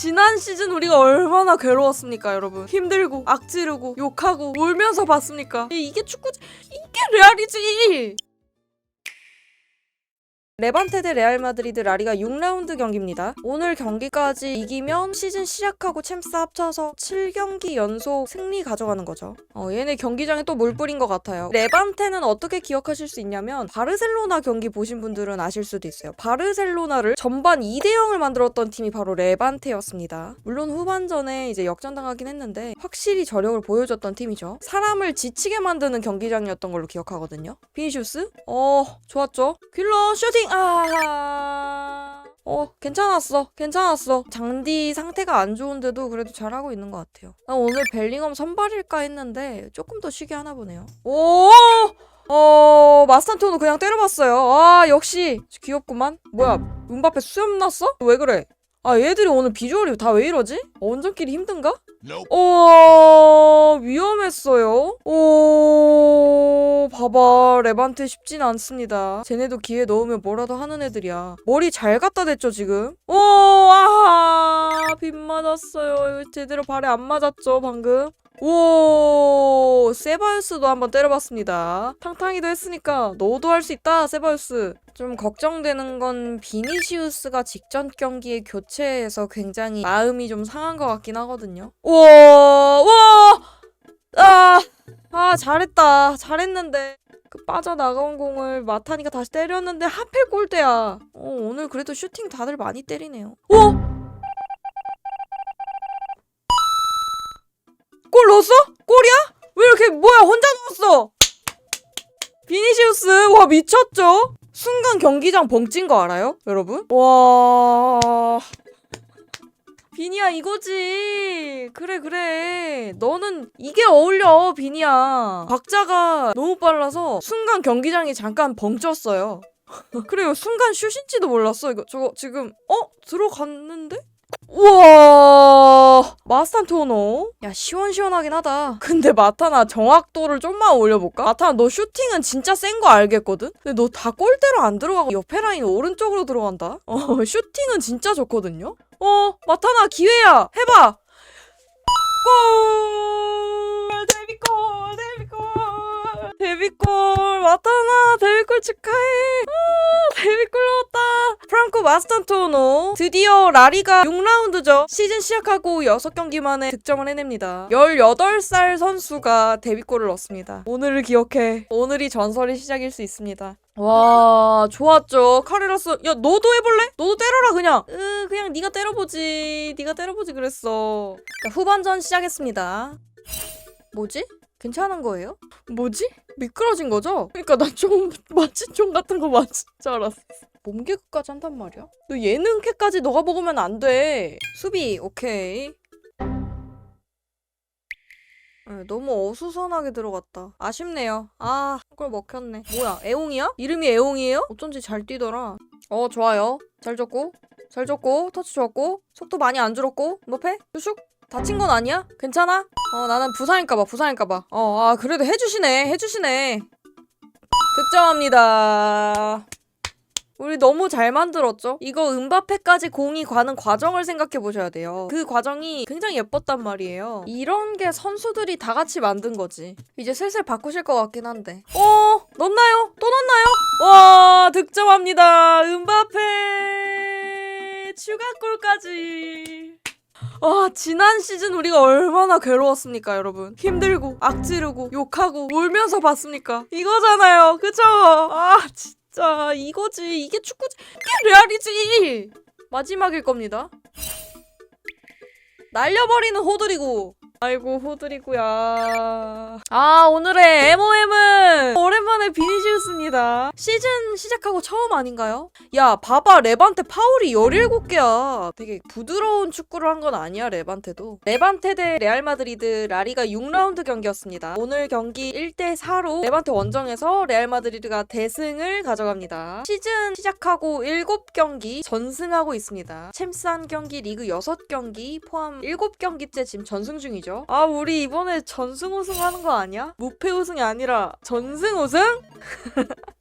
지난 시즌 우리가 얼마나 괴로웠습니까, 여러분? 힘들고 악지르고 욕하고 울면서 봤습니까? 이- 이게 축구지. 이게 레알이지. 레반테 대 레알 마드리드 라리가 6라운드 경기입니다. 오늘 경기까지 이기면 시즌 시작하고 챔스 합쳐서 7경기 연속 승리 가져가는 거죠. 어, 얘네 경기장에 또 물 뿌린 것 같아요. 레반테는 어떻게 기억하실 수 있냐면 바르셀로나 경기 보신 분들은 아실 수도 있어요. 바르셀로나를 전반 2대 0을 만들었던 팀이 바로 레반테였습니다. 물론 후반전에 이제 역전당하긴 했는데 확실히 저력을 보여줬던 팀이죠. 사람을 지치게 만드는 경기장이었던 걸로 기억하거든요. 비니슈스? 어, 좋았죠. 킬러 슈팅! 아. 어, 괜찮았어. 괜찮았어. 장디 상태가 안 좋은데도 그래도 잘하고 있는 것 같아요. 나 오늘 벨링엄 선발일까 했는데 조금 더 쉬게 하나 보네요. 오! 어, 마스탄토는 그냥 때려봤어요. 아, 역시 귀엽구만. 뭐야, 음바페 수염 났어? 왜 그래? 아, 얘들이 오늘 비주얼이 다 왜 이러지? 원정끼리 힘든가? 어, 위험했어요. 오, 봐봐. 레반테 쉽진 않습니다. 쟤네도 기회 넣으면 뭐라도 하는 애들이야. 머리 잘 갖다 댔죠, 지금? 오, 아하. 빗 맞았어요. 제대로 발에 안 맞았죠, 방금? 오, 세바유스도 한번 때려봤습니다. 탕탕이도 했으니까 너도 할 수 있다, 세바유스. 좀 걱정되는 건 비니시우스가 직전 경기에 교체해서 굉장히 마음이 좀 상한 것 같긴 하거든요. 우와, 우와, 아, 아 잘했다, 잘했는데. 그 빠져나간 공을 마타니가 다시 때렸는데 하필 골대야. 어, 오늘 그래도 슈팅 다들 많이 때리네요. 오! 골 넣었어? 골이야? 왜 이렇게 뭐야 혼자 넣었어? 비니시우스 와 미쳤죠? 순간 경기장 벙찐 거 알아요? 여러분? 와 비니야 이거지 그래 그래 너는 이게 어울려 비니야 박자가 너무 빨라서 순간 경기장이 잠깐 벙쪘어요 그래요 순간 슛인지도 몰랐어 이거 저거 지금 어? 들어갔는데? 우와 마스탄토노 야 시원시원하긴 하다 근데 마타나 정확도를 좀만 올려볼까? 마타나 너 슈팅은 진짜 센 거 알겠거든? 근데 너 다 골대로 안 들어가고 옆에 라인 오른쪽으로 들어간다? 어 슈팅은 진짜 좋거든요? 어 마타나 기회야. 해봐. 골 데뷔골 데뷔골. 데뷔골 마타나 데뷔골 축하해. 아 데뷔골 넣었다. 프랑코 마스탄토노 드디어 라리가 6라운드죠. 시즌 시작하고 6경기 만에 득점을 해냅니다. 18살 선수가 데뷔골을 넣었습니다. 오늘을 기억해. 오늘이 전설의 시작일 수 있습니다 와 좋았죠 카레라스 야 너도 해볼래? 너도 때려라 그냥 으 그냥 네가 때려보지 네가 때려보지 그랬어 자, 후반전 시작했습니다 뭐지? 괜찮은 거예요? 뭐지? 미끄러진 거죠? 그러니까 나좀 마취총 같은 거 맞은 줄 알았어 몸개그까지 한단 말이야? 너 예능캐까지 너가 먹으면 안 돼. 수비, 오케이. 네, 너무 어수선하게 들어갔다. 아쉽네요. 아, 한골 먹혔네. 뭐야, 애옹이야? 이름이 애옹이에요? 어쩐지 잘 뛰더라. 어, 좋아요. 잘 줬고, 잘 줬고, 터치 좋았고, 속도 많이 안 줄었고, 뭐패? 슈슉? 다친 건 아니야? 괜찮아? 어, 나는 부상일까봐, 부상일까봐. 어, 아, 그래도 해주시네, 해주시네. 득점합니다. 우리 너무 잘 만들었죠? 이거 음바페까지 공이 가는 과정을 생각해 보셔야 돼요. 그 과정이 굉장히 예뻤단 말이에요. 이런 게 선수들이 다 같이 만든 거지. 이제 슬슬 바꾸실 것 같긴 한데. 어, 넣나요? 또 넣나요? 와, 득점합니다. 음바페 추가골까지. 와, 지난 시즌 우리가 얼마나 괴로웠습니까, 여러분? 힘들고, 악지르고, 욕하고, 울면서 봤습니까? 이거잖아요. 그쵸? 아, 진짜, 이거지. 이게 축구지. 이게 레알이지. 마지막일 겁니다. 날려버리는 호들이고. 아이고, 호들이고야. 아, 오늘의 MOM은 오랜만에 비니시우스입니다. 시즌 시작하고 처음 아닌가요? 야, 봐봐. 레반테 파울이 17개야. 되게 부드러운 축구를 한 건 아니야, 레반테도. 레반테 대 레알 마드리드 라리가 6라운드 경기였습니다. 오늘 경기 1대 4로 레반테 원정에서 레알 마드리드가 대승을 가져갑니다. 시즌 시작하고 7경기 전승하고 있습니다. 챔스 한 경기, 리그 6경기 포함 7경기째 지금 전승 중이죠. 아, 우리 이번에 전승 우승 하는 거 아니야? 무패 우승이 아니라 전승 우승?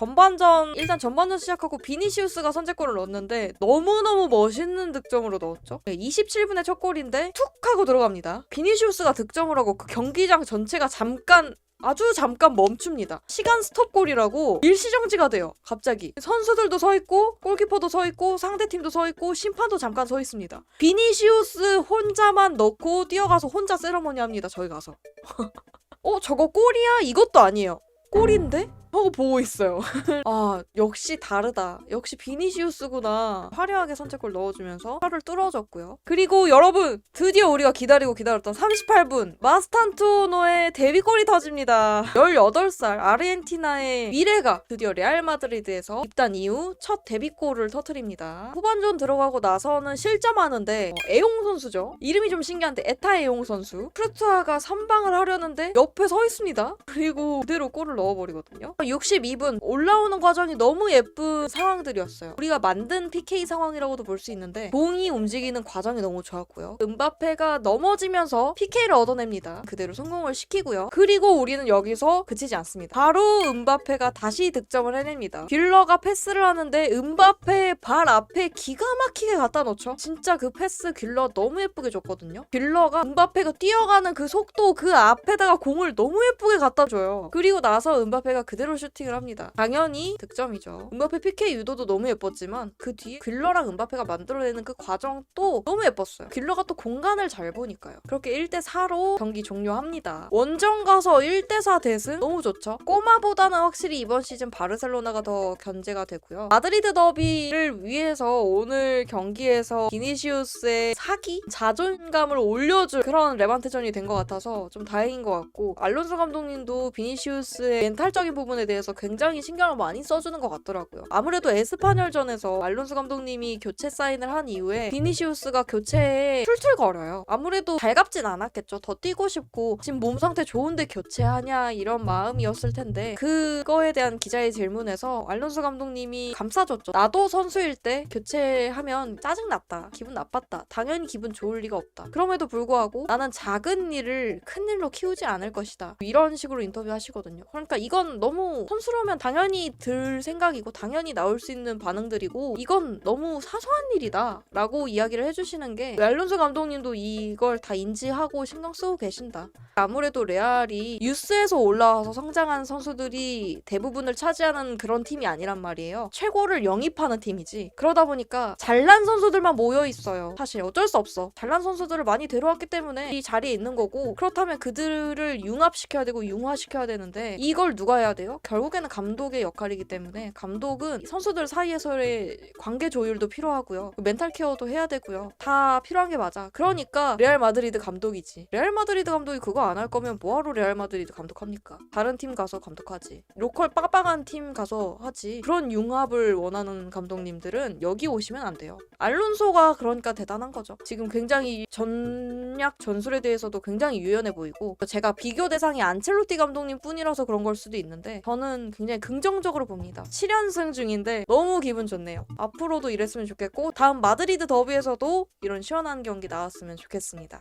전반전 일단 전반전 시작하고 비니시우스가 선제골을 넣었는데 너무너무 멋있는 득점으로 넣었죠. 27분의 첫 골인데 툭 하고 들어갑니다. 비니시우스가 득점을 하고 그 경기장 전체가 잠깐 아주 잠깐 멈춥니다. 시간 스톱골이라고 일시정지가 돼요. 갑자기 선수들도 서 있고 골키퍼도 서 있고 상대팀도 서 있고 심판도 잠깐 서 있습니다. 비니시우스 혼자만 넣고 뛰어가서 혼자 세러머니 합니다. 저희 가서. 어 저거 골이야? 이것도 아니에요. 골인데? 하고 보고 있어요. 아 역시 다르다. 역시 비니시우스구나. 화려하게 선제골 넣어주면서 팔을 뚫어줬고요. 그리고 여러분 드디어 우리가 기다리고 기다렸던 38분 마스탄투노의 데뷔골이 터집니다. 18살 아르헨티나의 미래가 드디어 레알 마드리드에서 입단 이후 첫 데뷔골을 터트립니다. 후반전 들어가고 나서는 실점하는데 어, 에용 선수죠. 이름이 좀 신기한데 에타 에용 선수. 프루투아가 선방을 하려는데 옆에 서 있습니다. 그리고 그대로 골을 넣어버리거든요. 62분 올라오는 과정이 너무 예쁜 상황들이었어요. 우리가 만든 PK 상황이라고도 볼 수 있는데 공이 움직이는 과정이 너무 좋았고요. 음바페가 넘어지면서 PK를 얻어냅니다. 그대로 성공을 시키고요. 그리고 우리는 여기서 그치지 않습니다. 바로 음바페가 다시 득점을 해냅니다. 딜러가 패스를 하는데 음바페의 발 앞에 기가 막히게 갖다 놓죠. 진짜 그 패스 딜러 너무 예쁘게 줬거든요. 딜러가 음바페가 뛰어가는 그 속도 그 앞에다가 공을 너무 예쁘게 갖다 줘요. 그리고 나서 음바페가 그대로 슈팅을 합니다. 당연히 득점이죠. 음바페 PK 유도도 너무 예뻤지만 그 뒤에 딜러랑 음바페가 만들어내는 그 과정도 너무 예뻤어요. 딜러가 또 공간을 잘 보니까요. 그렇게 1대4로 경기 종료합니다. 원정 가서 1대4 대승 너무 좋죠. 꼬마보다는 확실히 이번 시즌 바르셀로나가 더 견제가 되고요. 마드리드 더비를 위해서 오늘 경기에서 비니시우스의 사기? 자존감을 올려줄 그런 레반테전이 된 것 같아서 좀 다행인 것 같고 알론소 감독님도 비니시우스의 멘탈적인 부분에 대해서 굉장히 신경을 많이 써주는 것 같더라고요. 아무래도 에스파뇰전에서 알론소 감독님이 교체 사인을 한 이후에 비니시우스가 교체에 툴툴거려요. 아무래도 달갑진 않았겠죠. 더 뛰고 싶고 지금 몸 상태 좋은데 교체하냐 이런 마음이었을 텐데 그거에 대한 기자의 질문에서 알론소 감독님이 감싸줬죠. 나도 선수일 때 교체하면 짜증났다. 기분 나빴다. 당연히 기분 좋을 리가 없다. 그럼에도 불구하고 나는 작은 일을 큰 일로 키우지 않을 것이다. 이런 식으로 인터뷰 하시거든요. 그러니까 이건 너무 선수라면 당연히 들 생각이고 당연히 나올 수 있는 반응들이고 이건 너무 사소한 일이다. 라고 이야기를 해주시는 게 알론소 감독님도 이걸 다 인지하고 신경 쓰고 계신다. 아무래도 레알이 유스에서 올라와서 성장한 선수들이 대부분을 차지하는 그런 팀이 아니란 말이에요. 최고를 영입하는 팀이지. 그러다 보니까 잘난 선수들만 모여 있어요. 사실 어쩔 수 없어. 잘난 선수들을 많이 데려왔기 때문에 이 자리에 있는 거고 그렇다면 그들을 융합시켜야 되고 융화시켜야 되는데 이걸 누가 해야 돼요? 결국에는 감독의 역할이기 때문에 감독은 선수들 사이에서의 관계 조율도 필요하고요. 멘탈 케어도 해야 되고요. 다 필요한 게 맞아. 그러니까 레알 마드리드 감독이지. 레알 마드리드 감독이 그거 안 할 거면 뭐하러 레알 마드리드 감독합니까? 다른 팀 가서 감독하지. 로컬 빡빡한 팀 가서 하지. 그런 융합을 원하는 감독님들은 여기 오시면 안 돼요. 알론소가 그러니까 대단한 거죠. 지금 굉장히 전략 전술에 대해서도 굉장히 유연해 보이고 제가 비교 대상이 안첼로티 감독님 뿐이라서 그런 걸 수도 있는데 저는 굉장히 긍정적으로 봅니다. 7연승 중인데 너무 기분 좋네요. 앞으로도 이랬으면 좋겠고 다음 마드리드 더비에서도 이런 시원한 경기 나왔으면 좋겠습니다.